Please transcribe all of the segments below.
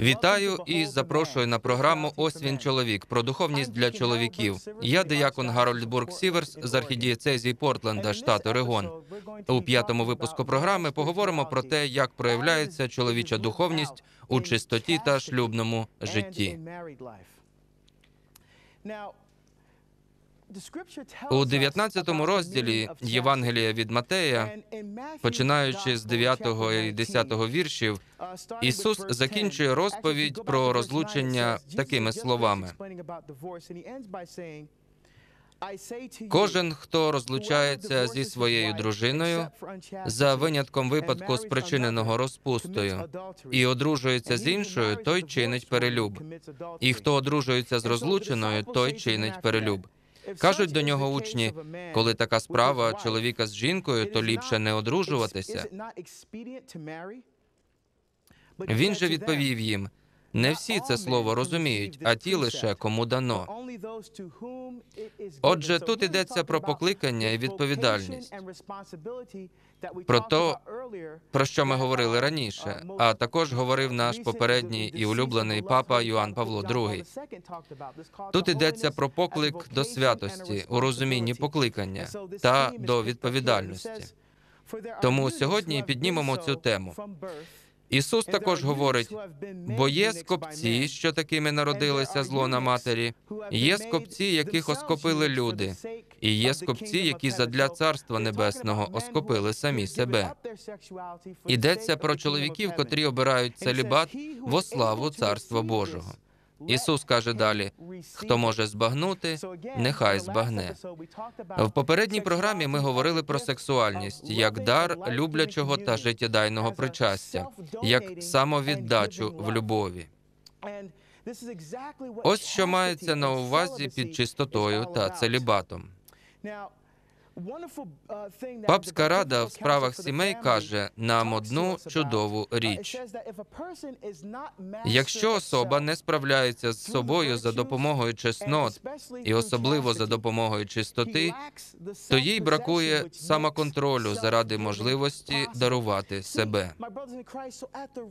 Вітаю і запрошую на програму Ось він чоловік про духовність для чоловіків. Я диякон Гарольд Бург Сіверс з архідієцезії Портленда, штат Орегон. У п'ятому випуску програми поговоримо про те, як проявляється чоловіча духовність у чистоті та шлюбному житті. У 19 розділі Євангелія від Матея, починаючи з 9 і 10 віршів, Ісус закінчує розповідь про розлучення такими словами: Кожен, хто розлучається зі своєю дружиною, за винятком випадку спричиненого розпустою, і одружується з іншою, той чинить перелюб. І хто одружується з розлученою, той чинить перелюб. Кажуть до нього учні, коли така справа чоловіка з жінкою, то ліпше не одружуватися. Він же відповів їм: не всі це слово розуміють, а ті лише кому дано. Отже, тут йдеться про покликання і відповідальність. Про то, про що ми говорили раніше, а також говорив наш попередній і улюблений папа Йоанн Павло II. Тут йдеться про поклик до святості у розумінні покликання та до відповідальності. Тому сьогодні піднімемо цю тему. Ісус також говорить: бо є скопці, що такими народилися з лона матері, є скопці, яких оскопили люди, і є скопці, які задля царства небесного оскопили самі себе. Ідеться про чоловіків, котрі обирають целібат во славу царства Божого. Ісус каже далі: хто може збагнути, нехай збагне. В попередній програмі ми говорили про сексуальність як дар люблячого та життєдайного причастя, як самовіддачу в любові. Ось що мається на увазі під чистотою та целібатом. Папська рада в справах сімей каже нам одну чудову річ. Якщо особа не справляється з собою за допомогою чеснот, і особливо за допомогою чистоти, то їй бракує самоконтролю заради можливості дарувати себе.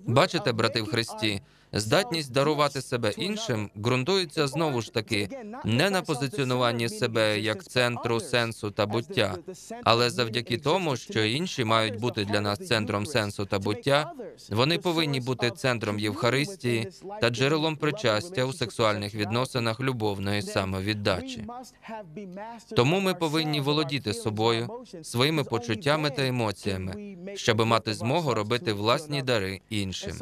Бачите, брати в Христі, здатність дарувати себе іншим ґрунтується знову ж таки не на позиціонуванні себе як центру сенсу та буття, але завдяки тому, що інші мають бути для нас центром сенсу та буття, вони повинні бути центром Євхаристії та джерелом причастя у сексуальних відносинах любовної самовіддачі. Тому ми повинні володіти собою, своїми почуттями та емоціями, щоб мати змогу робити власні дари іншим.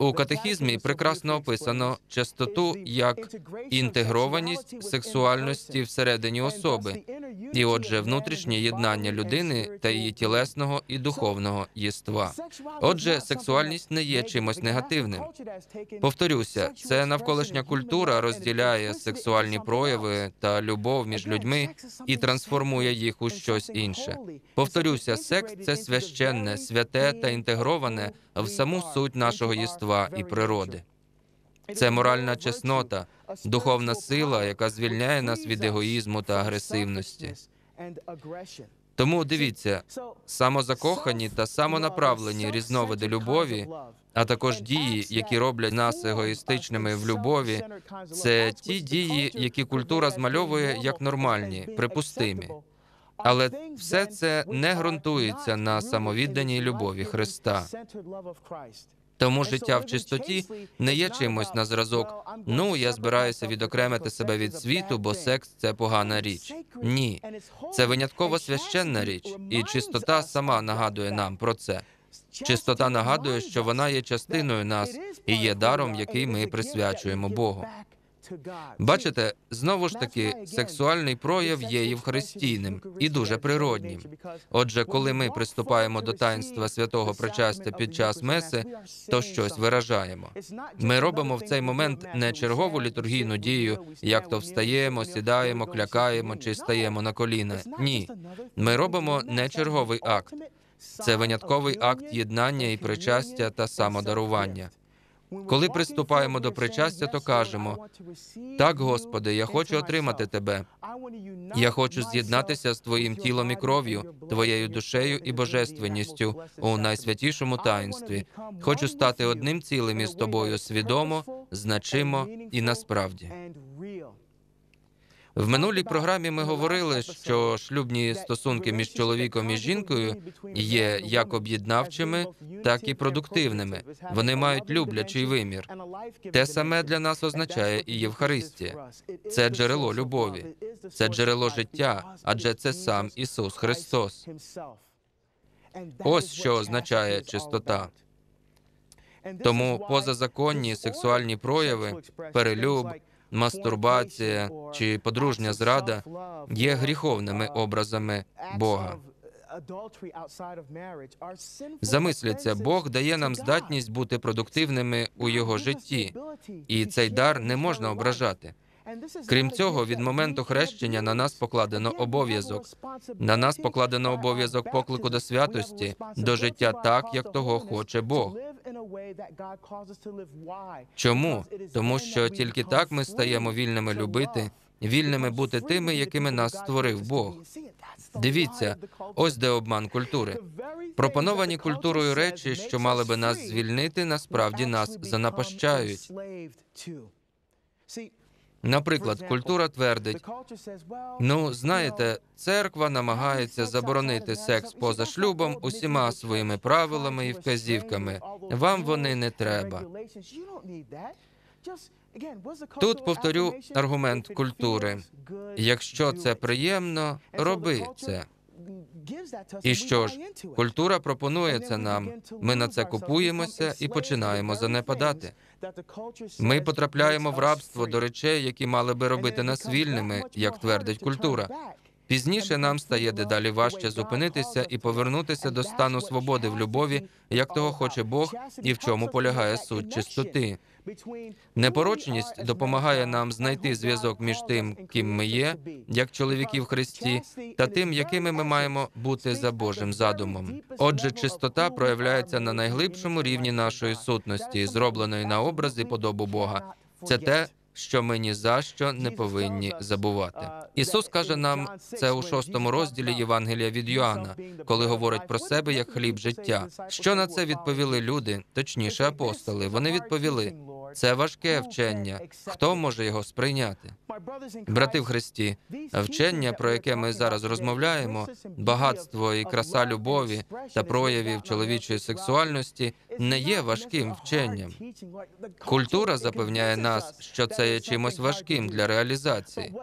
У катехізмі прекрасно описано частоту як інтегрованість сексуальності всередині особи, і, отже, внутрішнє єднання людини та її тілесного і духовного єства. Отже, сексуальність не є чимось негативним. Повторюся, це навколишня культура розділяє сексуальні прояви та любов між людьми і трансформує їх у щось інше. Повторюся, секс це священне, святе та інтегроване в саму суть нашого єства і природи. Це моральна чеснота, духовна сила, яка звільняє нас від егоїзму та агресивності. Тому дивіться, самозакохані та самонаправлені різновиди любові, а також дії, які роблять нас егоїстичними в любові, це ті дії, які культура змальовує як нормальні, припустимі. Але все це не ґрунтується на самовідданій любові Христа. Тому життя в чистоті не є чимось на зразок. Ну я збираюся відокремити себе від світу, бо секс це погана річ. Ні, це винятково священна річ, і чистота сама нагадує нам про це. Чистота нагадує, що вона є частиною нас і є даром, який ми присвячуємо Богу. Бачите, знову ж таки, сексуальний прояв є євхаристійним і дуже природнім. Отже, коли ми приступаємо до таїнства святого причастя під час меси, то щось виражаємо. Ми робимо в цей момент не чергову літургійну дію, як то встаємо, сідаємо, клякаємо чи стаємо на коліна. Ні, ми робимо не черговий акт. Це винятковий акт єднання і причастя та самодарування. Коли приступаємо до причастя, то кажемо: Так, Господи, я хочу отримати Тебе. Я хочу з'єднатися з Твоїм тілом і кров'ю, Твоєю душею і божественністю у найсвятішому таїнстві. Хочу стати одним цілим із Тобою свідомо, значимо і насправді. В минулій програмі ми говорили, що шлюбні стосунки між чоловіком і жінкою є як об'єднавчими, так і продуктивними. Вони мають люблячий вимір. Те саме для нас означає і Євхаристія. Це джерело любові, це джерело життя, адже це сам Ісус Христос. Ось що означає чистота. Тому позазаконні сексуальні прояви, перелюб, мастурбація чи подружня зрада є гріховними образами Бога. Замисляться, Бог дає нам здатність бути продуктивними у його житті, і цей дар не можна ображати. Крім цього, від моменту хрещення на нас покладено обов'язок. На нас покладено обов'язок поклику до святості, до життя так, як того хоче Бог. Чому? Тому що тільки так ми стаємо вільними любити, вільними бути тими, якими нас створив Бог. Дивіться, ось де обман культури. Пропоновані культурою речі, що мали би нас звільнити, насправді нас занапащають. Наприклад, культура твердить: ну знаєте, церква намагається заборонити секс поза шлюбом усіма своїми правилами і вказівками. Вам вони не треба. Тут повторю аргумент культури. Якщо це приємно, роби це. І що ж, культура пропонує це нам. Ми на це купуємося і починаємо занепадати. Ми потрапляємо в рабство до речей, які мали би робити нас вільними, як твердить культура. Пізніше нам стає дедалі важче зупинитися і повернутися до стану свободи в любові, як того хоче Бог, і в чому полягає суть чистоти. Непорочність допомагає нам знайти зв'язок між тим, ким ми є, як чоловіки в Христі, та тим, якими ми маємо бути за Божим задумом. Отже, чистота проявляється на найглибшому рівні нашої сутності, зробленої на образ і подобу Бога. Це те, що ми ні за що не повинні забувати. Ісус каже нам це у шостому розділі Євангелія від Йоанна, коли говорить про себе як хліб життя. Що на це відповіли люди, точніше апостоли? Вони відповіли: це важке вчення. Хто може його сприйняти? Брати в Христі, вчення, про яке ми зараз розмовляємо, багатство і краса любові та проявів чоловічої сексуальності не є важким вченням. Культура запевняє нас, що це є чимось важким для реалізації,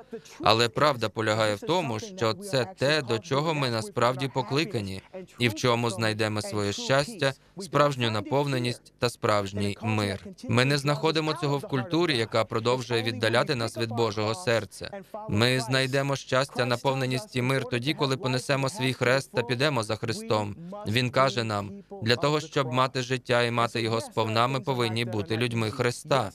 але правда полягає в тому, що це те, до чого ми насправді покликані, і в чому знайдемо своє щастя, справжню наповненість та справжній мир. Ми не знаходимо цього в культурі, яка продовжує віддаляти нас від Божого серця. Ми знайдемо щастя, наповненість і мир тоді, коли понесемо свій хрест та підемо за Христом. Він каже нам: для того, щоб мати життя і мати його сповна, ми повинні бути людьми Христа.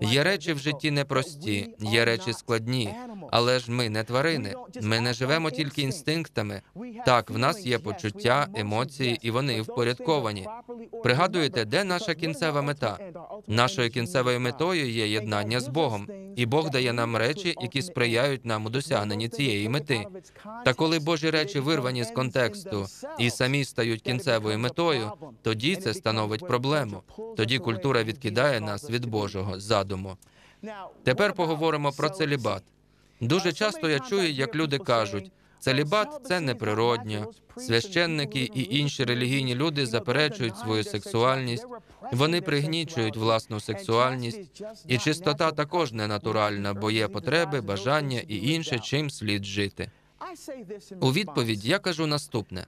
Є речі в житті непрості, є речі складні, але ж ми не тварини. Ми не живемо тільки інстинктами. Так, в нас є почуття, емоції, і вони впорядковані. Пригадуєте, де наша кінцева мета? Нашою кінцевою метою є єднання з Богом, і Бог дає нам речі, які сприяють нам у досягненні цієї мети. Та коли Божі речі вирвані з контексту і самі стають кінцевою метою, тоді це становить проблему. Тоді культура відкидає нас від Божого задуму. Тепер поговоримо про целібат. Дуже часто я чую, як люди кажуть. Целібат це неприродньо. Священники і інші релігійні люди заперечують свою сексуальність, вони пригнічують власну сексуальність, і чистота також ненатуральна, бо є потреби, бажання і інше, чим слід жити. У відповідь я кажу наступне: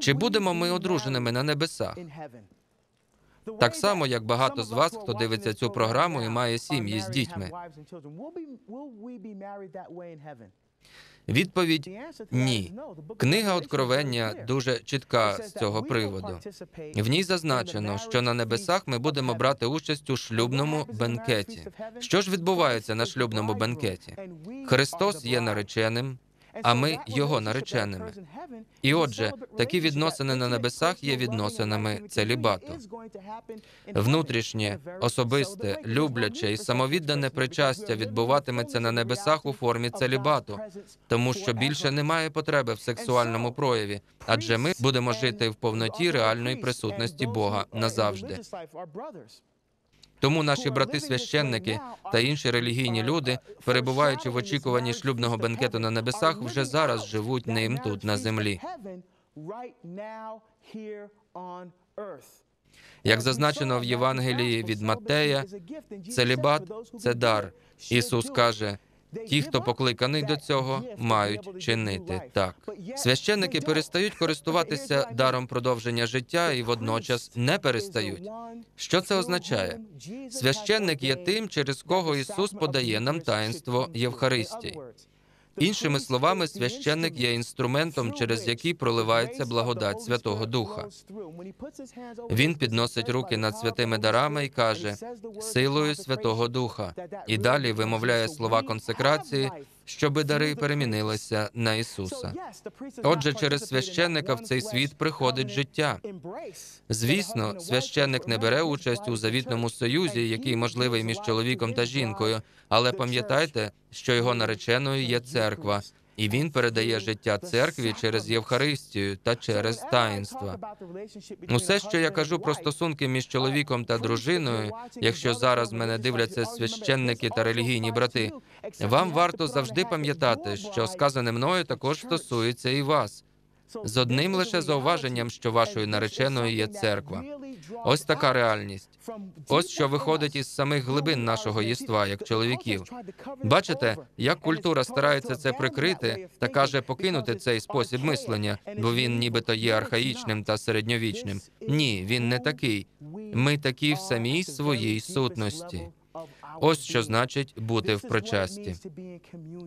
чи будемо ми одруженими на небесах? Так само, як багато з вас, хто дивиться цю програму і має сім'ї з дітьми. Відповідь ні. Книга Откровення дуже чітка з цього приводу. В ній зазначено, що на небесах ми будемо брати участь у шлюбному бенкеті. Що ж відбувається на шлюбному бенкеті? Христос є нареченим, а ми його нареченими. І отже, такі відносини на небесах є відносинами целібату. Внутрішнє, особисте, любляче і самовіддане причастя відбуватиметься на небесах у формі целібату, тому що більше немає потреби в сексуальному прояві, адже ми будемо жити в повноті реальної присутності Бога назавжди. Тому наші брати священники та інші релігійні люди, перебуваючи в очікуванні шлюбного бенкету на небесах, вже зараз живуть ним тут на землі. Як зазначено в Євангелії від Маттея, целібат це дар. Ісус каже: ті, хто покликаний до цього, мають чинити так. Священники перестають користуватися даром продовження життя і водночас не перестають. Що це означає? Священник є тим, через кого Ісус подає нам таїнство Євхаристії. Іншими словами, священник є інструментом, через який проливається благодать Святого Духа. Він підносить руки над святими дарами і каже силою Святого Духа, і далі вимовляє слова консекрації, щоби дари перемінилися на Ісуса. Отже, через священника в цей світ приходить життя. Звісно, священник не бере участь у завітному союзі, який можливий між чоловіком та жінкою, але пам'ятайте, що його нареченою є церква, і він передає життя церкві через Євхаристію та через таїнства. Усе, що я кажу про стосунки між чоловіком та дружиною, якщо зараз мене дивляться священники та релігійні брати, вам варто завжди пам'ятати, що сказане мною також стосується і вас. З одним лише зауваженням, що вашою нареченою є церква. Ось така реальність. Ось що виходить із самих глибин нашого єства, як чоловіків. Бачите, як культура старається це прикрити та каже покинути цей спосіб мислення, бо він нібито є архаїчним та середньовічним. Ні, він не такий. Ми такі в самій своїй сутності. Ось що значить бути в причасті.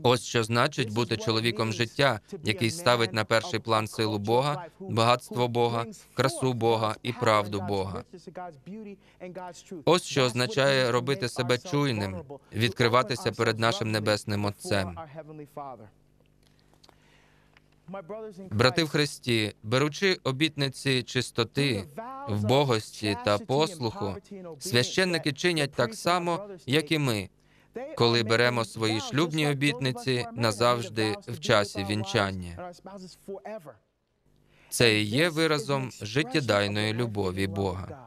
Ось що значить бути чоловіком життя, який ставить на перший план силу Бога, багатство Бога, красу Бога і правду Бога. Ось що означає робити себе чуйним, відкриватися перед нашим небесним Отцем. Брати в Христі, беручи обітниці чистоти, вбогості та послуху, священники чинять так само, як і ми, коли беремо свої шлюбні обітниці назавжди в часі вінчання. Це і є виразом життєдайної любові Бога.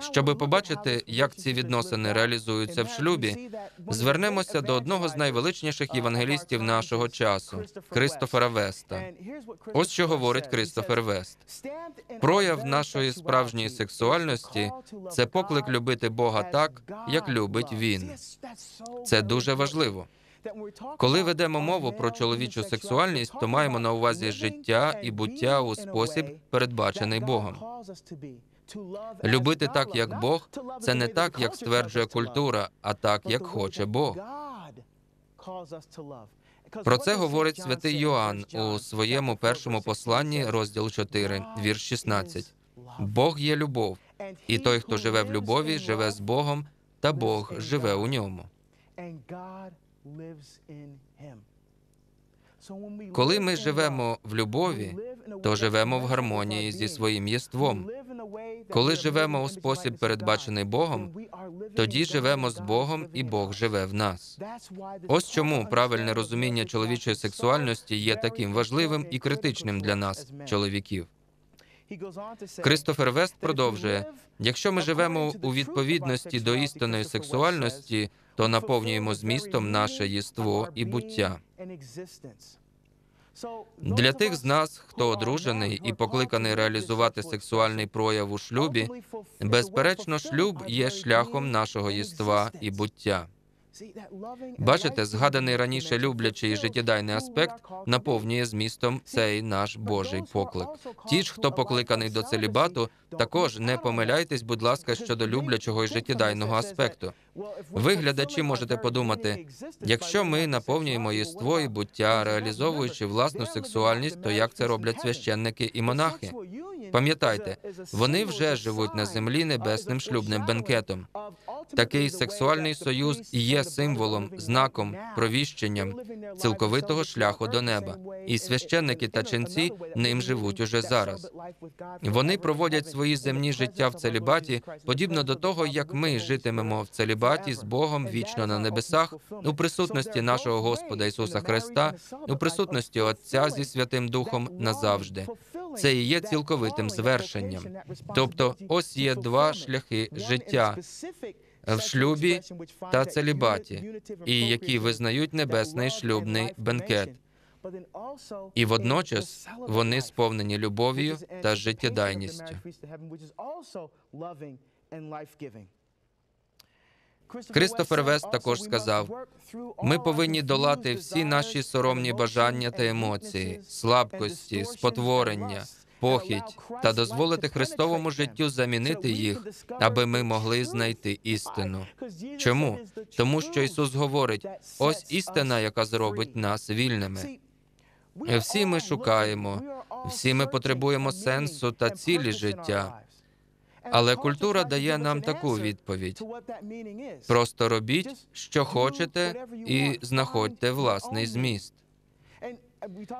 Щоби побачити, як ці відносини реалізуються в шлюбі, звернемося до одного з найвеличніших євангелістів нашого часу Кристофера Веста. Ось що говорить Кристофер Вест. Прояв нашої справжньої сексуальності це поклик любити Бога так, як любить він. Це дуже важливо. Коли ведемо мову про чоловічу сексуальність, то маємо на увазі життя і буття у спосіб, передбачений Богом. Любити так, як Бог, це не так, як стверджує культура, а так, як хоче Бог. Про це говорить святий Йоанн у своєму першому посланні, розділ 4, вірш 16. Бог є любов, і той, хто живе в любові, живе з Богом, та Бог живе у ньому. Коли ми живемо в любові, то живемо в гармонії зі своїм єством. Коли живемо у спосіб, передбачений Богом, тоді живемо з Богом, і Бог живе в нас. Ось чому правильне розуміння чоловічої сексуальності є таким важливим і критичним для нас, чоловіків. Кристофер Вест продовжує: якщо ми живемо у відповідності до істинної сексуальності, то наповнюємо змістом наше єство і буття. Для тих з нас, хто одружений і покликаний реалізувати сексуальний прояв у шлюбі, безперечно, шлюб є шляхом нашого єства і буття. Бачите, згаданий раніше люблячий і життєдайний аспект наповнює змістом цей наш Божий поклик. Ті ж, хто покликаний до целібату, також не помиляйтесь, будь ласка, щодо люблячого і життєдайного аспекту. Ви, глядачі, можете подумати, якщо ми наповнюємо єство і буття, реалізовуючи власну сексуальність, то як це роблять священники і монахи? Пам'ятайте, вони вже живуть на землі небесним шлюбним бенкетом. Такий сексуальний союз і є символом, знаком, провіщенням цілковитого шляху до неба. І священники та ченці ним живуть уже зараз. Вони проводять свої земні життя в целібаті, подібно до того, як ми житимемо в целібаті з Богом вічно на небесах, у присутності нашого Господа Ісуса Христа, у присутності Отця зі Святим Духом назавжди. Це і є цілковитим звершенням. Тобто, ось є два шляхи життя в шлюбі та целібаті, і які визнають небесний шлюбний бенкет. І водночас вони сповнені любов'ю та життєдайністю. Кристофер Вест також сказав: Ми повинні долати всі наші соромні бажання та емоції, слабкості, спотворення, похідь та дозволити Христовому життю замінити їх, аби ми могли знайти істину. Чому? Тому що Ісус говорить: ось істина, яка зробить нас вільними. Всі ми шукаємо, всі ми потребуємо сенсу та цілі життя. Але культура дає нам таку відповідь: просто робіть, що хочете, і знаходьте власний зміст.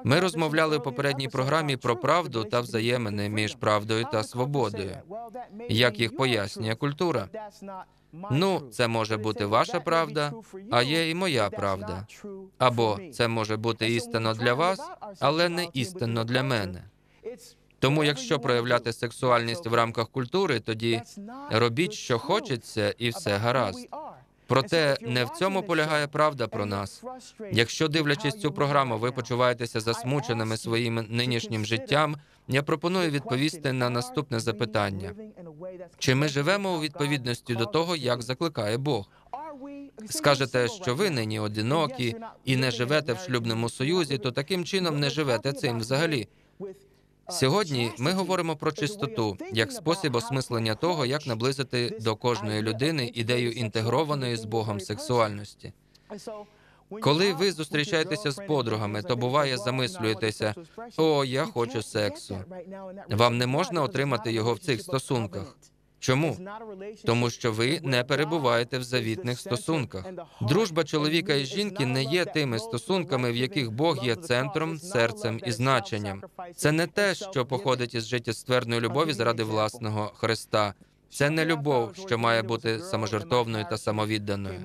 Ми розмовляли в попередній програмі про правду та взаємини між правдою та свободою. Як їх пояснює культура? Ну, це може бути ваша правда, а є і моя правда. Або це може бути істинно для вас, але не істинно для мене. Тому, якщо проявляти сексуальність в рамках культури, тоді робіть, що хочеться, і все гаразд. Проте не в цьому полягає правда про нас. Якщо дивлячись цю програму, ви почуваєтеся засмученими своїм нинішнім життям. Я пропоную відповісти на наступне запитання: чи ми живемо у відповідності до того, як закликає Бог? Скажете, що ви нині одинокі і не живете в шлюбному союзі, то таким чином не живете цим взагалі. Сьогодні ми говоримо про чистоту як спосіб осмислення того, як наблизити до кожної людини ідею інтегрованої з Богом сексуальності. Коли ви зустрічаєтеся з подругами, то буває замислюєтеся: о, я хочу сексу. Вам не можна отримати його в цих стосунках. Чому? Тому що ви не перебуваєте в завітних стосунках. Дружба чоловіка і жінки не є тими стосунками, в яких Бог є центром, серцем і значенням. Це не те, що походить із життєстверної любові заради власного Христа. Це не любов, що має бути саможертовною та самовідданою.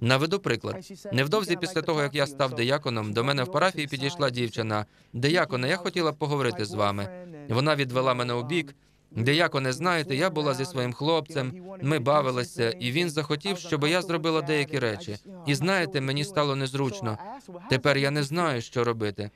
Наведу приклад. Невдовзі після того, як я став дияконом, до мене в парафії підійшла дівчина. Дияконе, я хотіла поговорити з вами. Вона відвела мене у бік. Дияконе, знаєте, я була зі своїм хлопцем, ми бавилися, і він захотів, щоб я зробила деякі речі. І знаєте, мені стало незручно. Тепер я не знаю, що робити.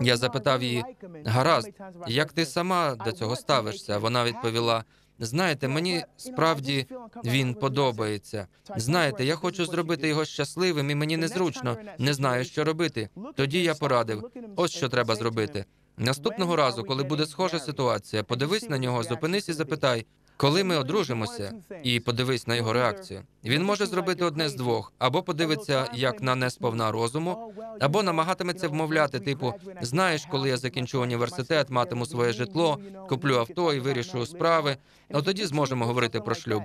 Я запитав її, гаразд, як ти сама до цього ставишся? Вона відповіла: знаєте, мені справді він подобається. Знаєте, я хочу зробити його щасливим, і мені незручно, не знаю, що робити. Тоді я порадив: ось що треба зробити. Наступного разу, коли буде схожа ситуація, подивись на нього, зупинись і запитай, коли ми одружимося, і подивись на його реакцію. Він може зробити одне з двох: або подивиться як на несповна розуму, або намагатиметься вмовляти, типу, знаєш, коли я закінчу університет, матиму своє житло, куплю авто і вирішу справи. От тоді зможемо говорити про шлюб.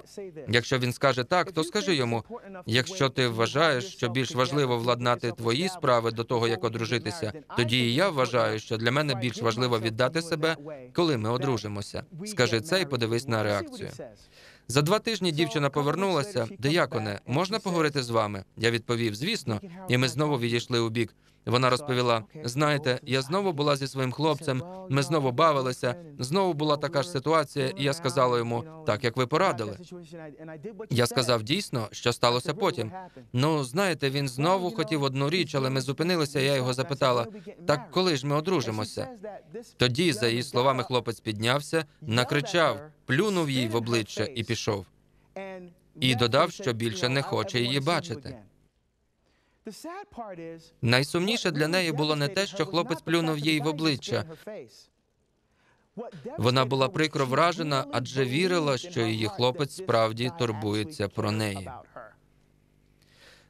Якщо він скаже так, то скажи йому: якщо ти вважаєш, що більш важливо владнати твої справи до того, як одружитися, тоді і я вважаю, що для мене більш важливо віддати себе, коли ми одружимося. Скажи це і подивись на реакцію. За два тижні дівчина повернулася. Деяконе, можна поговорити з вами? Я відповів, звісно, і ми знову відійшли у бік. Вона розповіла: знаєте, я знову була зі своїм хлопцем. Ми знову бавилися. Знову була така ж ситуація, і я сказала йому, так як ви порадили. Я сказав дійсно, що сталося потім. Ну знаєте, він знову хотів одну річ, але ми зупинилися. Я його запитала: так коли ж ми одружимося? Тоді, за її словами, хлопець піднявся, накричав, плюнув їй в обличчя і пішов. І додав, що більше не хоче її бачити. Найсумніше для неї було не те, що хлопець плюнув їй в обличчя. Вона була прикро вражена, адже вірила, що її хлопець справді турбується про неї.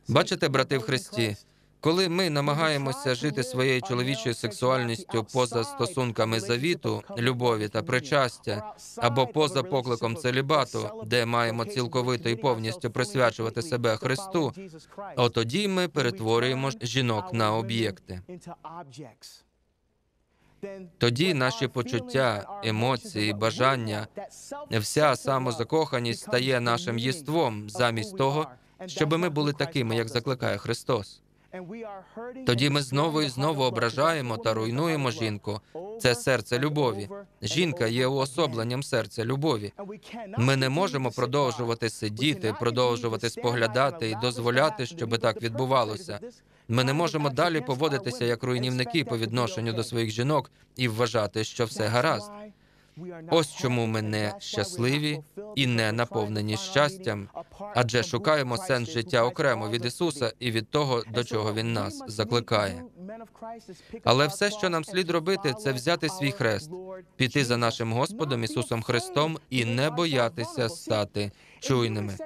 Бачите, брати в Христі, Коли ми намагаємося жити своєю чоловічою сексуальністю поза стосунками завіту, любові та причастя, або поза покликом целібату, де маємо цілковито і повністю присвячувати себе Христу, отоді ми перетворюємо жінок на об'єкти. Тоді наші почуття, емоції, бажання, вся самозакоханість стає нашим єством, замість того, щоб ми були такими, як закликає Христос. Тоді ми знову і знову ображаємо та руйнуємо жінку. Це серце любові. Жінка є уособленням серця любові. Ми не можемо продовжувати сидіти, продовжувати споглядати і дозволяти, щоб так відбувалося. Ми не можемо далі поводитися як руйнівники по відношенню до своїх жінок і вважати, що все гаразд. Ось чому ми не щасливі і не наповнені щастям, адже шукаємо сенс життя окремо від Ісуса і від того, до чого Він нас закликає. Але все, що нам слід робити, це взяти свій хрест, піти за нашим Господом Ісусом Христом і не боятися стати чуйними.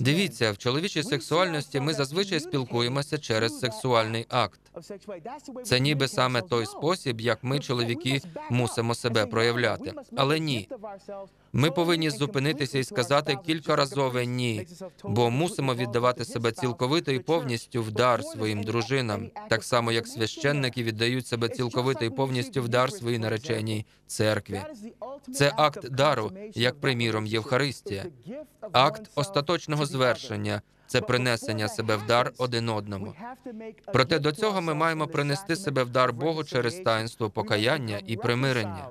Дивіться, в чоловічій сексуальності ми зазвичай спілкуємося через сексуальний акт. Це ніби саме той спосіб, як ми, чоловіки, мусимо себе проявляти. Але ні, ми повинні зупинитися і сказати кількаразове ні, бо мусимо віддавати себе цілковито і повністю в дар своїм дружинам, так само як священники віддають себе цілковито і повністю в дар своїй нареченій церкві. Це акт дару, як приміром Євхаристія, акт остаточного звершення. Це принесення себе в дар один одному. Проте до цього ми маємо принести себе в дар Богу через таїнство покаяння і примирення.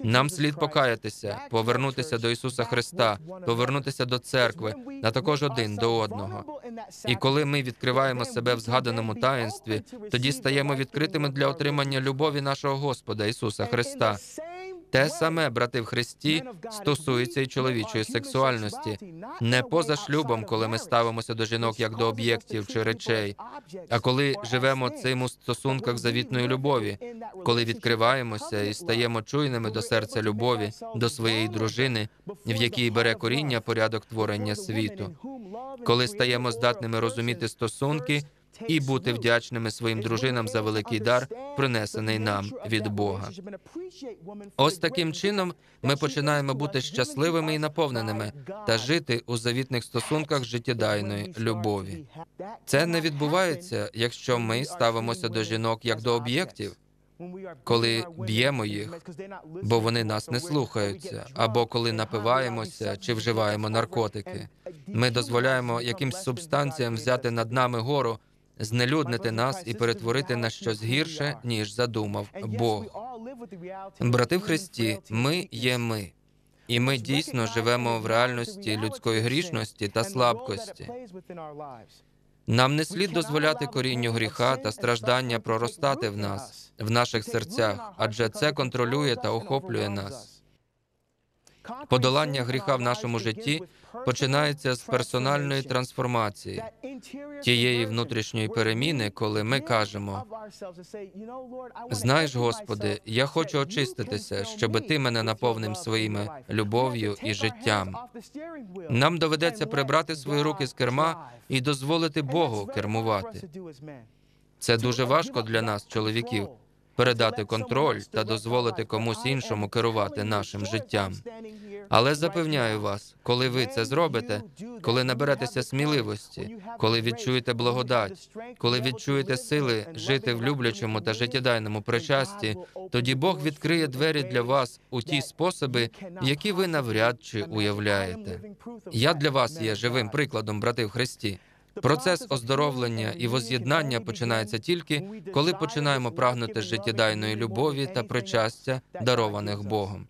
Нам слід покаятися, повернутися до Ісуса Христа, повернутися до церкви, а також один до одного. І коли ми відкриваємо себе в згаданому таїнстві, тоді стаємо відкритими для отримання любові нашого Господа Ісуса Христа. Те саме, брати в Христі, стосується і чоловічої сексуальності. Не поза шлюбом, коли ми ставимося до жінок як до об'єктів чи речей, а коли живемо цим у стосунках завітної любові, коли відкриваємося і стаємо чуйними до серця любові, до своєї дружини, в якій бере коріння порядок творення світу, коли стаємо здатними розуміти стосунки і бути вдячними своїм дружинам за великий дар, принесений нам від Бога. Ось таким чином ми починаємо бути щасливими і наповненими та жити у завітних стосунках життєдайної любові. Це не відбувається, якщо ми ставимося до жінок як до об'єктів, коли б'ємо їх, бо вони нас не слухаються, або коли напиваємося чи вживаємо наркотики. Ми дозволяємо якимсь субстанціям взяти над нами гору, знелюднити нас і перетворити на щось гірше, ніж задумав Бог. Брати в Христі, ми є ми. І ми дійсно живемо в реальності людської грішності та слабкості. Нам не слід дозволяти корінню гріха та страждання проростати в нас, в наших серцях, адже це контролює та охоплює нас. Подолання гріха в нашому житті починається з персональної трансформації, тієї внутрішньої переміни, коли ми кажемо: знаєш, Господи, я хочу очиститися, щоб ти мене наповнив своїми любов'ю і життям. Нам доведеться прибрати свої руки з керма і дозволити Богу кермувати. Це дуже важко для нас, чоловіків, передати контроль та дозволити комусь іншому керувати нашим життям. Але запевняю вас, коли ви це зробите, коли наберетеся сміливості, коли відчуєте благодать, коли відчуєте сили жити в люблячому та життєдайному причасті, тоді Бог відкриє двері для вас у ті способи, які ви навряд чи уявляєте. Я для вас є живим прикладом, брати в Христі. Процес оздоровлення і воз'єднання починається тільки, коли починаємо прагнути життєдайної любові та причастя, дарованих Богом.